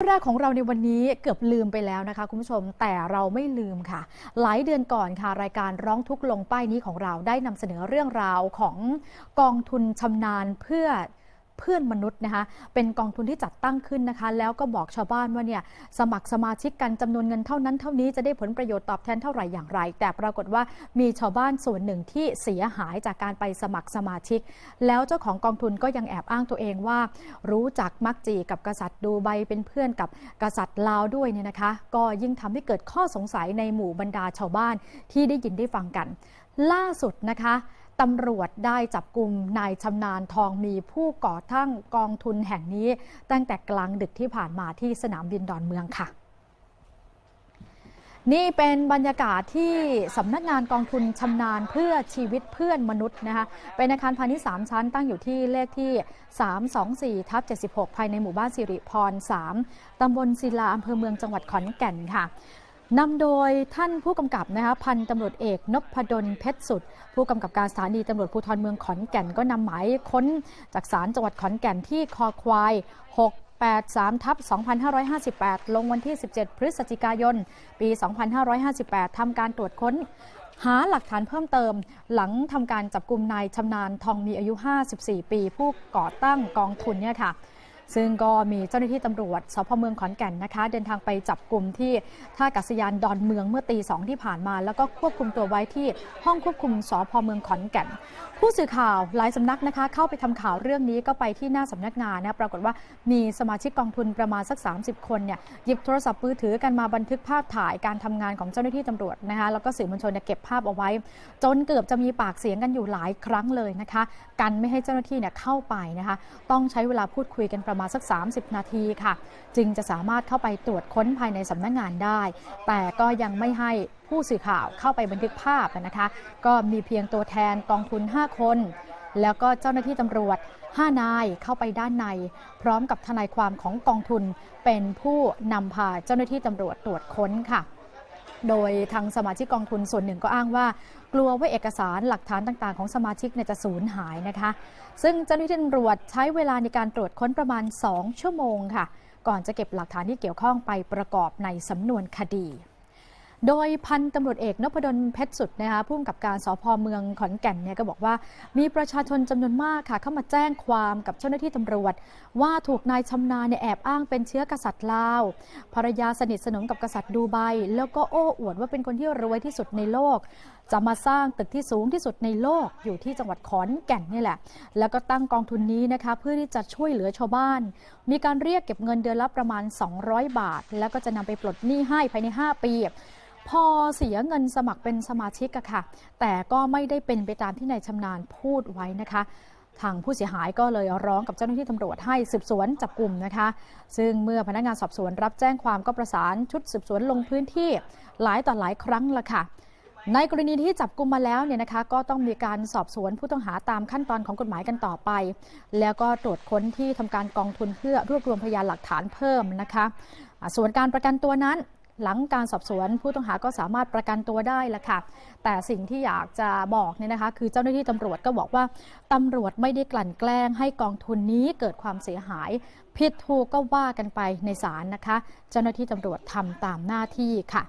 แรกของเราในวันนี้เกือบลืมไปแล้วนะคะ คุณผู้ชมแต่เราไม่ลืมค่ะ หลายเดือนก่อนค่ะ รายการร้องทุกข์ลงป้ายนี้ของเราได้นำเสนอเรื่องราวของกองทุนชำนาญเพื่อ เพื่อนมนุษย์นะคะเป็นกองทุนที่จัดตั้งขึ้นนะคะ แล้วก็บอกชาวบ้านว่าเนี่ยสมัครสมาชิกกันจำนวนเงินเท่านั้นเท่านี้จะได้ผลประโยชน์ตอบแทนเท่าไหร่อย่างไร แต่ปรากฏว่ามีชาวบ้านส่วนหนึ่งที่เสียหายจากการไปสมัครสมาชิก แล้วเจ้าของกองทุนก็ยังแอบอ้างตัวเองว่า รู้จักมักจีกับกษัตริย์ดูไบเป็นเพื่อนกับกษัตริย์ลาวด้วยเนี่ยนะคะ ก็ยิ่งทำให้เกิดข้อสงสัยในหมู่บรรดาชาวบ้านที่ได้ยินได้ฟังกัน ล่าสุดนะคะ ตำรวจได้จับกลุ่มนายชำนาญทองมีผู้ก่อตั้งกองทุนแห่งนี้ ตั้งแต่กลางดึกที่ผ่านมาที่สนามบินดอนเมืองค่ะ นี่เป็นบรรยากาศที่สำนักงานกองทุนชำนาญเพื่อชีวิตเพื่อนมนุษย์นะคะเป็นอาคารพาณิชย์3ชั้นตั้งอยู่ที่เลขที่ 324ทับ76 ภายในหมู่บ้านสิริพร 3 ตำบลศิลาอำเภอเมืองจังหวัดขอนแก่นค่ะ นำโดยท่านผู้กำกับนะคะพันตำรวจเอกนพดลเพชรสุด ผู้กำกับการสถานีตำรวจภูธรเมืองขอนแก่นก็นำหมายค้นจากศาลจังหวัดขอนแก่นที่คอควาย 683ทับ2558 ลงวันที่ 17 พฤศจิกายน ปี 2558 ทำการตรวจค้น หาหลักฐานเพิ่มเติม หลังทำการจับกลุ่มนายชำนาญทองมีอายุ 54 ปี ผู้ก่อตั้งกองทุนเนี่ยค่ะ ซึ่งก็มีเจ้าหน้าที่ตำรวจสพเมืองขอนแก่นนะคะ เดินทางไปจับกลุ่มที่ท่าอากาศยานดอนเมืองเมื่อตีสองที่ผ่านมา แล้วก็ควบคุมตัวไว้ที่ห้องควบคุมสพเมืองขอนแก่น ผู้สื่อข่าวหลายสำนักนะคะ เข้าไปทำข่าวเรื่องนี้ก็ไปที่หน้าสำนักงานนะปรากฏว่ามีสมาชิกกองทุนประมาณสัก 30 คนเนี่ยหยิบโทรศัพท์มือถือกันมาบันทึกภาพถ่ายการทำงานของเจ้าหน้าที่ตำรวจนะคะแล้วก็สื่อมวลชนเนี่ยเก็บภาพเอาไว้ จนเกือบจะมีปากเสียงกันอยู่หลายครั้งเลยนะคะ กันไม่ให้เจ้าหน้าที่เนี่ยเข้าไปนะคะ ต้องใช้เวลาพูดคุยกันประมาณสัก 30 นาทีค่ะ จึงจะสามารถเข้าไปตรวจค้นภายในสำนักงานได้ แต่ก็ยังไม่ให้ผู้สื่อข่าวเข้าไปบันทึกภาพนะคะ ก็มีเพียงตัวแทนกองทุน 5 คน แล้วก็เจ้าหน้าที่ตำรวจ 5 นายเข้าไปด้านใน พร้อมกับทนายความของกองทุนเป็นผู้นำพาเจ้าหน้าที่ตำรวจตรวจค้นค่ะ โดยทางสมาชิกกองทุนส่วนหนึ่งก็อ้างว่า กลัวว่าเอกสารหลักฐานต่างๆ ของสมาชิกจะสูญหายนะคะ ซึ่งเจ้าหน้าที่ตำรวจใช้เวลาในการตรวจค้นประมาณ 2 ชั่วโมงค่ะ ก่อนจะเก็บหลักฐานที่เกี่ยวข้องไปประกอบในสำนวนคดี โดยพันตำรวจเอกนพดลเพชรสุดนะคะผู้กำกับการสพเมืองขอนแก่นเนี่ยก็บอกว่า มีประชาชนจำนวนมากค่ะ เข้ามาแจ้งความกับเจ้าหน้าที่ตำรวจ ว่าถูกนายชำนาญเนี่ยแอบอ้างเป็นเชื้อกษัตริย์ลาวภรรยาสนิทสนมกับกษัตริย์ดูไบแล้วก็โอ้อวดว่าเป็นคนที่รวยที่สุดในโลก จะมาสร้างตึกที่สูงที่สุดในโลกอยู่ที่จังหวัดขอนแก่นนี่แหละ แล้วก็ตั้งกองทุนนี้นะคะเพื่อที่จะช่วยเหลือชาวบ้าน มีการเรียกเก็บเงินเดือนละประมาณ 200 บาท แล้วก็จะนำไปปลดหนี้ให้ภายใน 5 ปี พอเสียเงินสมัครเป็นสมาชิกอะค่ะ แต่ก็ไม่ได้เป็นไปตามที่นายชำนาญพูดไว้นะคะทางผู้เสียหายก็เลยร้องกับเจ้าหน้าที่ตำรวจให้สืบสวนจับกลุ่มนะคะ ซึ่งเมื่อพนักงานสอบสวนรับแจ้งความก็ประสานชุดสืบสวนลงพื้นที่หลายต่อหลายครั้งละค่ะ ในกรณีที่จับกลุ่มมาแล้วเนี่ยนะคะ ก็ต้องมีการสอบสวนผู้ต้องหาตามขั้นตอนของกฎหมายกันต่อไป แล้วก็ตรวจค้นที่ทำการกองทุนเพื่อรวบรวมพยานหลักฐานเพิ่มนะคะ ส่วนการประกันตัวนั้น หลังการสอบสวนผู้ต้องหาก็สามารถประกันตัวได้ละค่ะ แต่สิ่งที่อยากจะบอกเนี่ยนะคะ คือเจ้าหน้าที่ตำรวจก็บอกว่าตำรวจไม่ได้กลั่นแกล้งให้กองทุนนี้เกิดความเสียหาย ผิดถูกก็ว่ากันไปในศาลนะคะ เจ้าหน้าที่ตำรวจทำตามหน้าที่ค่ะ